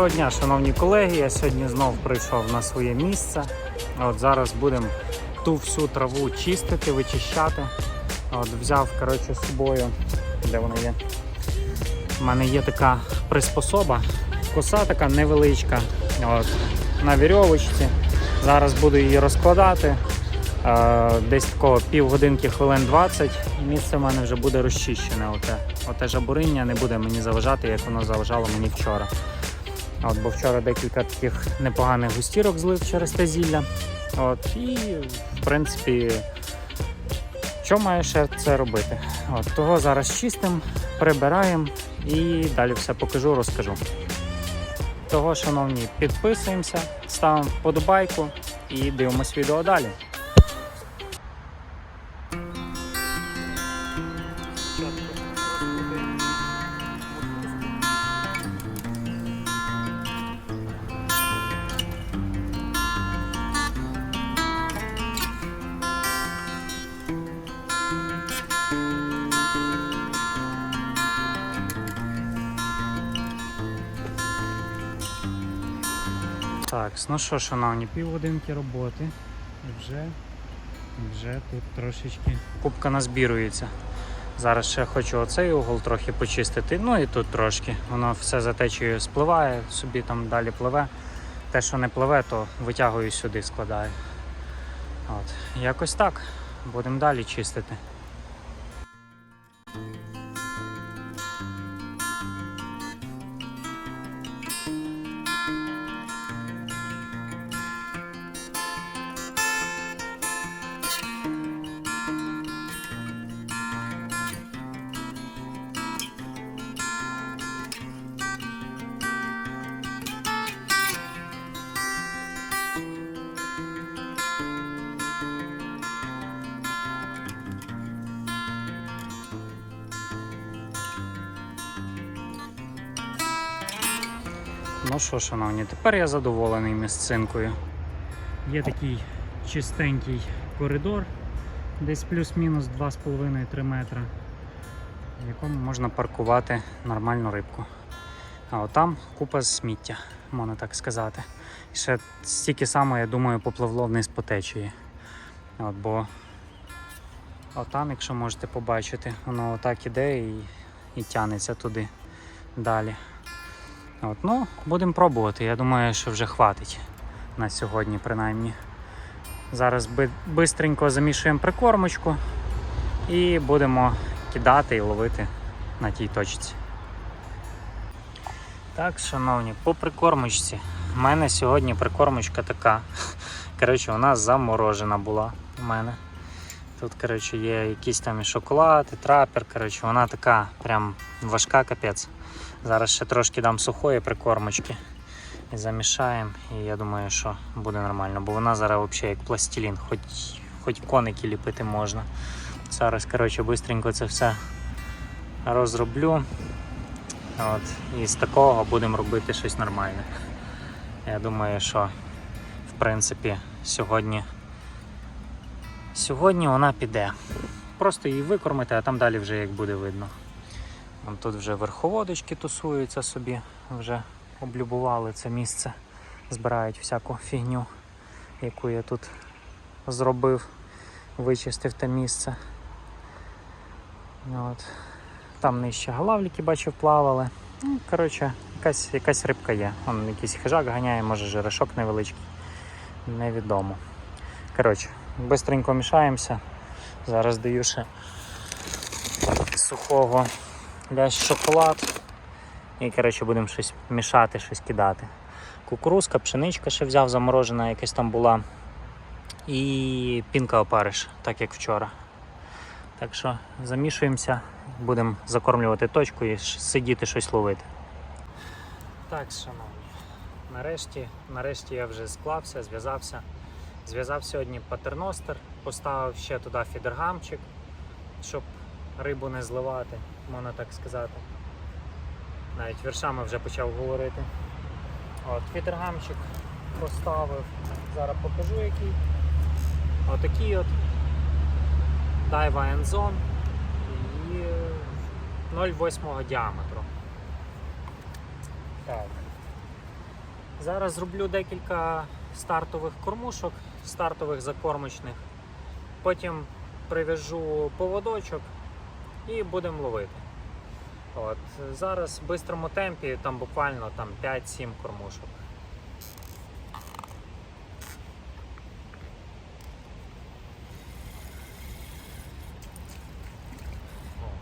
Доброго дня, шановні колеги. Я сьогодні знов прийшов на своє місце. От зараз будемо ту всю траву чистити, вичищати. От взяв коротше, з собою, де вона є. У мене є така приспособа, коса така невеличка. От, на вірьовочці. Зараз буду її розкладати. Е, Десь такого півгодинки, хвилин 20, місце в мене вже буде розчищене. Оте, оте жабуриння не буде мені заважати, як воно заважало мені вчора. От, бо вчора декілька таких непоганих густірок злив через те зілля. От, і, в принципі, що має ще це робити? От, того зараз чистимо, прибираємо і далі все покажу, розкажу. Того, шановні, підписуємося, ставимо вподобайку і дивимось відео далі. Так, ну що, шановні, півгодинки роботи. І вже, вже тут трошечки кубка назбірується. Зараз ще хочу оцей угол трохи почистити, ну і тут трошки. Воно все затечує, спливає, собі там далі пливе. Те, що не пливе, то витягую сюди, складаю. От. Якось так. Будемо далі чистити. Ну що, шановні, тепер я задоволений місцинкою. Є такий чистенький коридор, десь плюс-мінус 2,5-3 метра, в якому можна паркувати нормальну рибку. А отам купа сміття, можна так сказати. І ще стільки само, я думаю, попливло вниз по течії. От, бо отам, якщо можете побачити, воно отак іде і, і тянеться туди далі. От, ну, будемо пробувати. Я думаю, що вже хватить на сьогодні, принаймні. Зараз би- бистренько замішуємо прикормочку і будемо кидати і ловити на тій точці. Так, шановні, по прикормочці. У мене сьогодні прикормочка така. Коротше, вона заморожена була у мене. Тут, коротше, є якийсь там і шоколад, і трапер. Коротше, вона така прям важка капець. Зараз ще трошки дам сухої прикормочки і замішаємо. І я думаю, що буде нормально, бо вона зараз взагалі як пластилін, хоч, хоч коники ліпити можна. Зараз, коротше, швидко це все розроблю. От, і з такого будемо робити щось нормальне. Я думаю, що в принципі сьогодні, сьогодні вона піде. Просто її викормити, а там далі вже як буде видно. Тут вже верховодочки тусуються собі, вже облюбували це місце, збирають всяку фігню, яку я тут зробив, вичистив те місце. От. Там нижче галавліки бачив плавали. Ну, коротше, якась, якась рибка є. Вон якийсь хижак ганяє, може жирашок невеличкий. Невідомо. Коротше, бистренько мішаємося. Зараз даю ще сухого лящ шоколад. І коротше, будемо щось мішати, щось кидати. Кукурузка, пшеничка ще взяв, заморожена якась там була. І пінка опариш, так як вчора. Так що замішуємося, будемо закормлювати точку і сидіти щось ловити. Так, шановні, нарешті, нарешті я вже склався, зв'язався. Зв'язав сьогодні патерностер, поставив ще туди фідергамчик, щоб рибу не зливати, можна так сказати. Навіть віршами вже почав говорити. От, фідергамчик поставив. Зараз покажу який. Отакий от Daiwa Enzone і 0,8 діаметру. Так. Зараз зроблю декілька стартових кормушок, стартових закормочних. Потім прив'яжу поводочок і будемо ловити. От. Зараз в бистрому темпі, там буквально там 5-7 кормушок.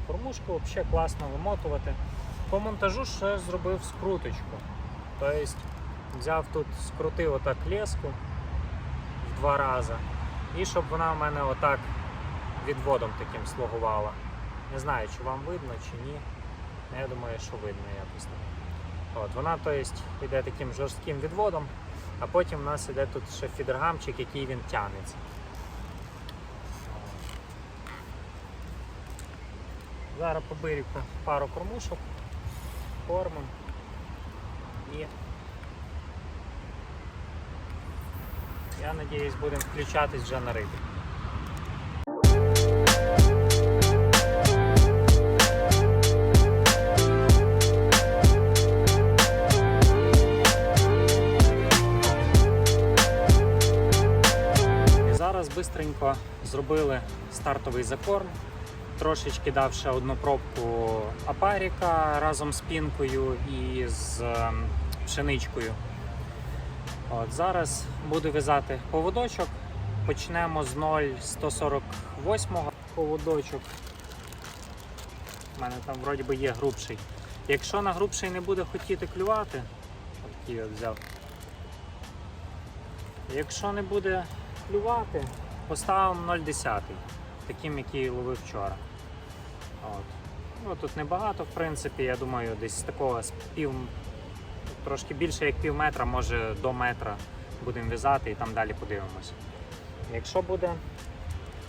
Кормушку взагалі класно вимотувати. По монтажу ще зробив скруточку. Тобто взяв тут, скрутив отак леску в два рази. І щоб вона в мене отак відводом таким слугувала. Не знаю, чи вам видно, чи ні. Ну, Я думаю, що видно якось. От, вона то йде таким жорстким відводом, а потім у нас йде тут ще фідергамчик, який він тягнеться. Зараз по берегу пару кормушок, кормом і я надіюсь будемо включатись вже на рибі. Зараз зробили стартовий закорм, трошечки дав ще одну пробку апаріка разом з пінкою і з ем, пшеничкою. От, зараз буду в'язати поводочок. Почнемо з 0,148 поводочок. У мене там вроді би є грубший. Якщо на грубший не буде хотіти клювати, такий от взяв. Якщо не буде клювати, поставимо 0,10, таким, який ловив вчора. От. Ну, тут небагато, в принципі, я думаю, десь такого з пів, трошки більше як пів метра, може до метра будемо в'язати і там далі подивимося. Якщо буде,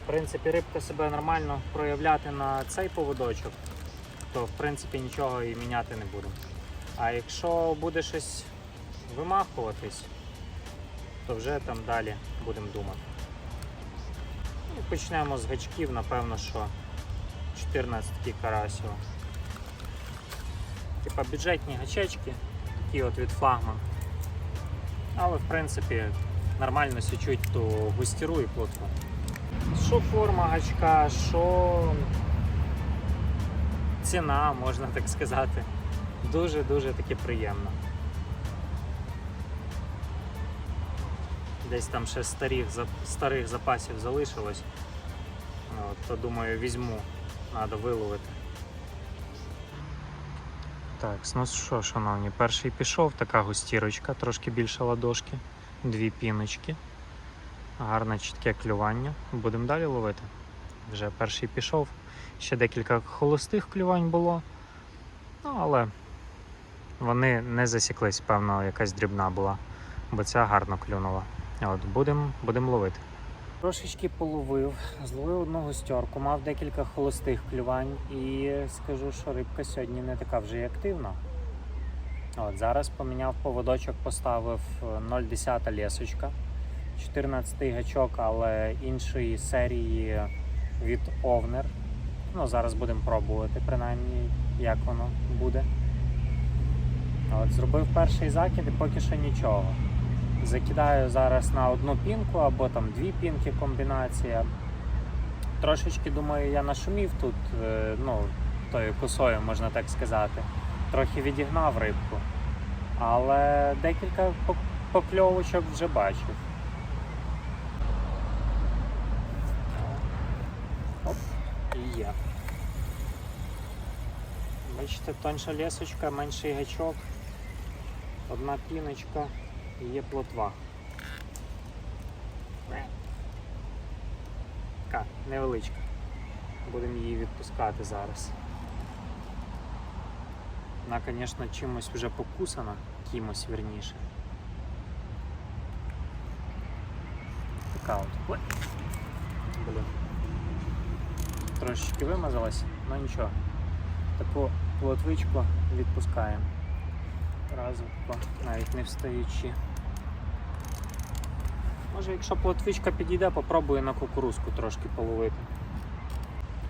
в принципі, рибка себе нормально проявляти на цей поводочок, то в принципі нічого і міняти не будемо. А якщо буде щось вимахуватись, то вже там далі будемо думати. Почнемо з гачків, напевно, що 14 карасів. Типа бюджетні гачечки, такі от від флагман. Але в принципі нормально січуть ту густіру і плотву. Що форма гачка, що ціна, можна так сказати. Дуже-дуже таки приємно. Десь там ще старих, старих запасів залишилось. От, то думаю, візьму, треба виловити. Так, ну що, шановні, перший пішов, така густірочка, трошки більше ладошки, дві піночки. Гарне чітке клювання. Будемо далі ловити. Вже перший пішов. Ще декілька холостих клювань було. Ну, але вони не засіклись, певно, якась дрібна була, бо ця гарно клюнула. От, будемо будем ловити. Трошечки половив, зловив одну густерку, мав декілька холостих клювань і скажу, що рибка сьогодні не така вже й активна. От, зараз поміняв поводочок, поставив е, 0,10 лесочка, 14 гачок, але іншої серії від Овнер. Ну, зараз будемо пробувати, принаймні, як воно буде. От, зробив перший закид і поки що нічого. Закидаю зараз на одну пінку або там дві пінки комбінація. Трошечки думаю, я нашумів тут, е, ну, тою косою, можна так сказати. Трохи відігнав рибку. Але декілька покльовочок вже бачив. Оп, і є. Бачите, тонша лесочка, менший гачок, одна піночка і є плотва. Така невеличка. Будемо її відпускати зараз. Вона, звісно, чимось вже покусана, кимось вірніше. Така от. Блін. Трошечки вимазалась, але нічого. Таку плотвичку відпускаємо. Разом, навіть не встаючи. Може, якщо плотвичка підійде, попробую на кукурузку трошки половити.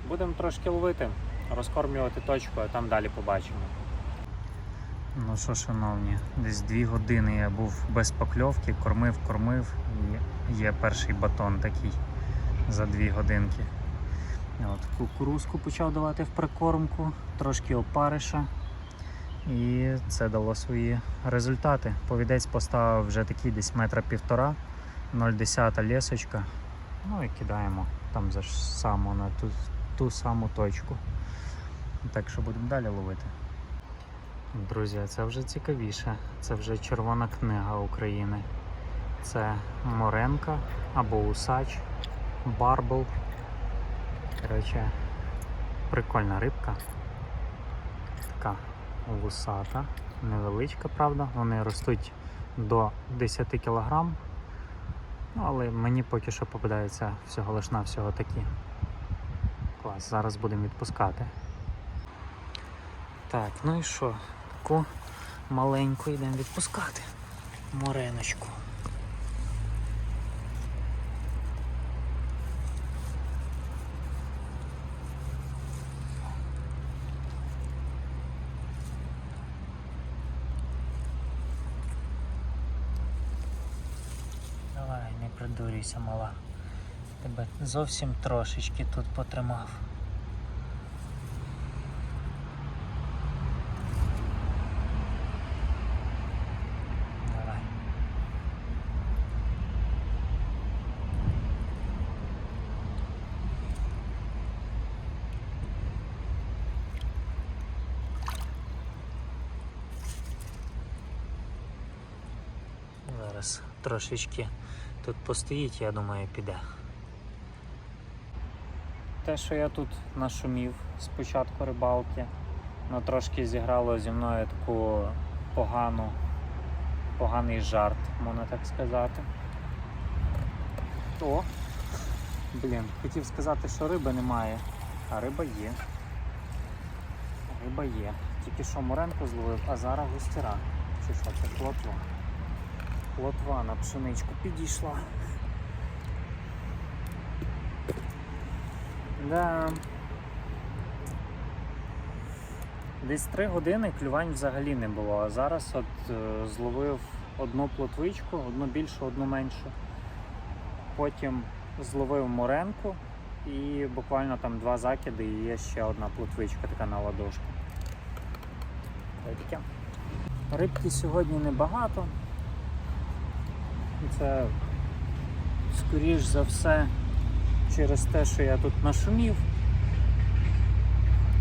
Будемо трошки ловити, розкормлювати точку, а там далі побачимо. Ну що, шановні, десь дві години я був без покльовки, кормив, кормив і є перший батон такий за дві годинки. От, кукурузку почав давати в прикормку, трошки опариша. І це дало свої результати. Повідець поставив вже такий десь метра півтора, 0,10 лісочка. Ну і кидаємо там за само на ту, ту саму точку. Так що будемо далі ловити. Друзі, це вже цікавіше. Це вже червона книга України. Це Моренка або Усач, Барбл. Коротше, прикольна рибка. Вусата, невеличка, правда. Вони ростуть до 10 кг. Але мені поки що попадається всього лиш на всього такі. Клас, зараз будемо відпускати. Так, ну і що? Таку маленьку йдемо відпускати. Мореночку. Не мала. Тебе зовсім трошечки тут потримав. Зараз трошечки тут постоїть, я думаю, піде. Те, що я тут нашумів з початку рибалки, ну трошки зіграло зі мною таку погану, поганий жарт, можна так сказати. О! Блін, хотів сказати, що риби немає, а риба є. Риба є. Тільки що Моренко зловив, а зараз густіра. Чи що, це плотва. Плотва на пшеничку підійшла. Да. Десь три години клювань взагалі не було, а зараз от е, зловив одну плотвичку, одну більшу, одну меншу. Потім зловив моренку і буквально там два закиди і є ще одна плотвичка така на ладошку. Рибки сьогодні небагато. Це скоріш за все через те, що я тут нашумів.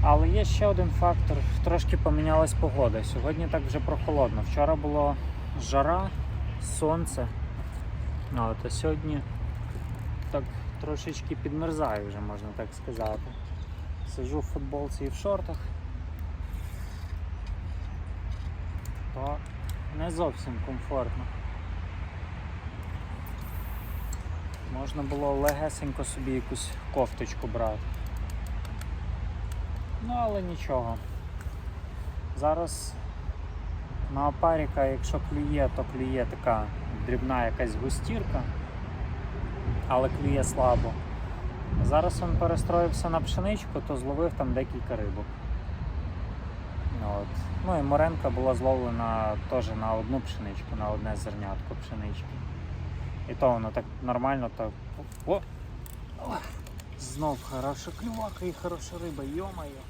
Але є ще один фактор, трошки помінялась погода. Сьогодні так вже прохолодно. Вчора було жара, сонце. От, а сьогодні так трошечки підмерзаю вже, можна так сказати. Сижу в футболці і в шортах. То не зовсім комфортно. Можна було легесенько собі якусь кофточку брати. Ну, але нічого. Зараз на опаріка, якщо клює, то клює така дрібна якась густірка, але клює слабо. Зараз він перестроївся на пшеничку, то зловив там декілька рибок. От. Ну і Моренка була зловлена теж на одну пшеничку, на одне зернятко пшенички. І то воно так нормально так. О! О! Знов хороша клювака і хороша риба, йомайо.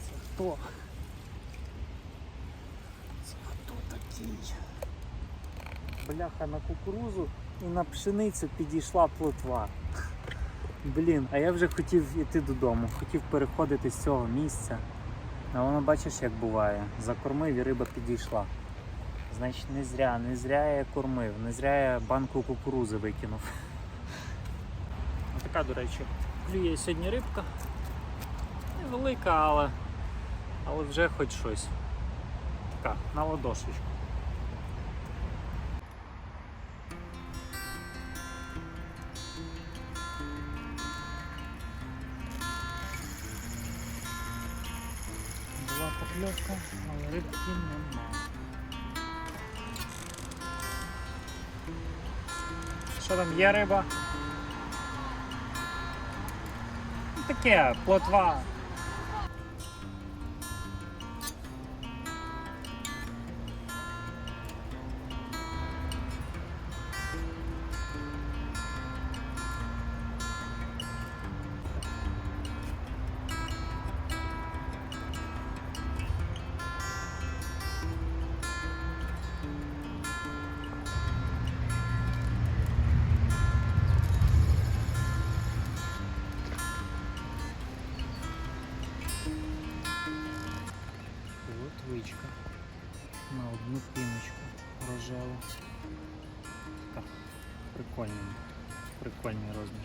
Це хто? Це хто такий? Бляха на кукурузу і на пшеницю підійшла плотва. Блін, а я вже хотів іти додому, хотів переходити з цього місця. А воно бачиш, як буває. Закормив і риба підійшла. Значить, не зря, не зря я кормив, не зря я банку кукурузи викинув. Така, до речі, клює сьогодні рибка. Невелика, але, але вже хоч щось. така, на ладошечку. Була але рибки нема. Що там є риба? Таке, плотва. Прикольний розмір.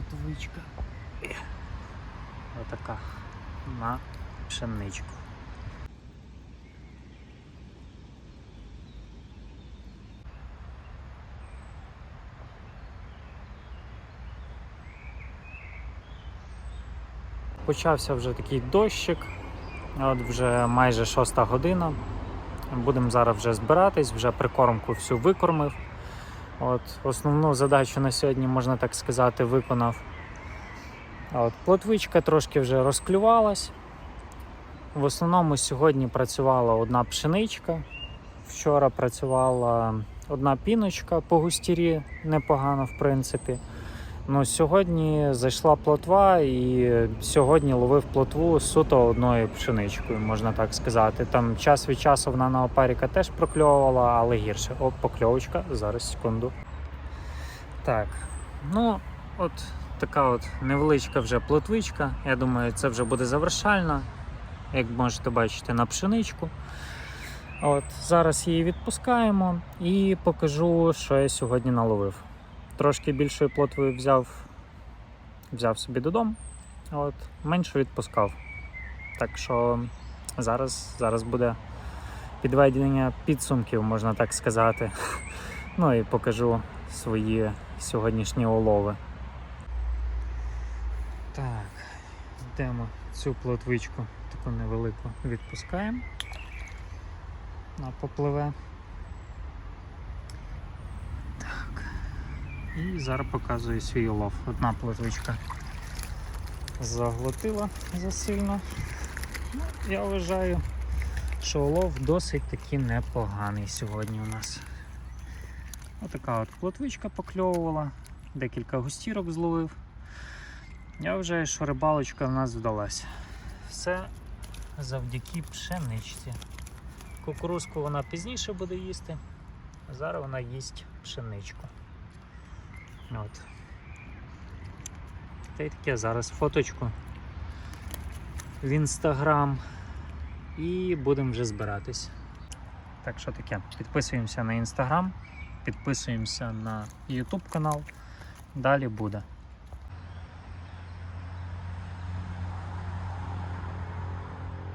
Лотвичка. Отака на пшеничку. Почався вже такий дощик, от вже майже шоста година. Будемо зараз вже збиратись, вже прикормку всю викормив. От, основну задачу на сьогодні, можна так сказати, виконав. От, плотвичка трошки вже розклювалась. В основному сьогодні працювала одна пшеничка. Вчора працювала одна піночка по густірі, непогано, в принципі. Ну, сьогодні зайшла плотва і сьогодні ловив плотву суто одною пшеничкою, можна так сказати. Там час від часу вона на опаріка теж прокльовувала, але гірше. О, покльовочка, зараз секунду. Так, ну от така от невеличка вже плотвичка. Я думаю, це вже буде завершальна, як можете бачити, на пшеничку. От, зараз її відпускаємо і покажу, що я сьогодні наловив. Трошки більшої плотви взяв, взяв собі додому, от, меншу відпускав. Так що зараз, зараз буде підведення підсумків, можна так сказати. Ну і покажу свої сьогоднішні улови. Так, йдемо цю плотвичку таку невелику відпускаємо. Вона попливе. І зараз показую свій улов. Одна плотвичка заглотила засильно. Ну, я вважаю, що улов досить таки непоганий сьогодні у нас. Отака от плотвичка покльовувала, декілька густірок зловив. Я вважаю, що рибалочка в нас вдалася. Все завдяки пшеничці. Кукурузку вона пізніше буде їсти, а зараз вона їсть пшеничку. От. Та й таке зараз фоточку в інстаграм і будемо вже збиратись. Так що таке, підписуємося на інстаграм, підписуємося на YouTube канал. Далі буде.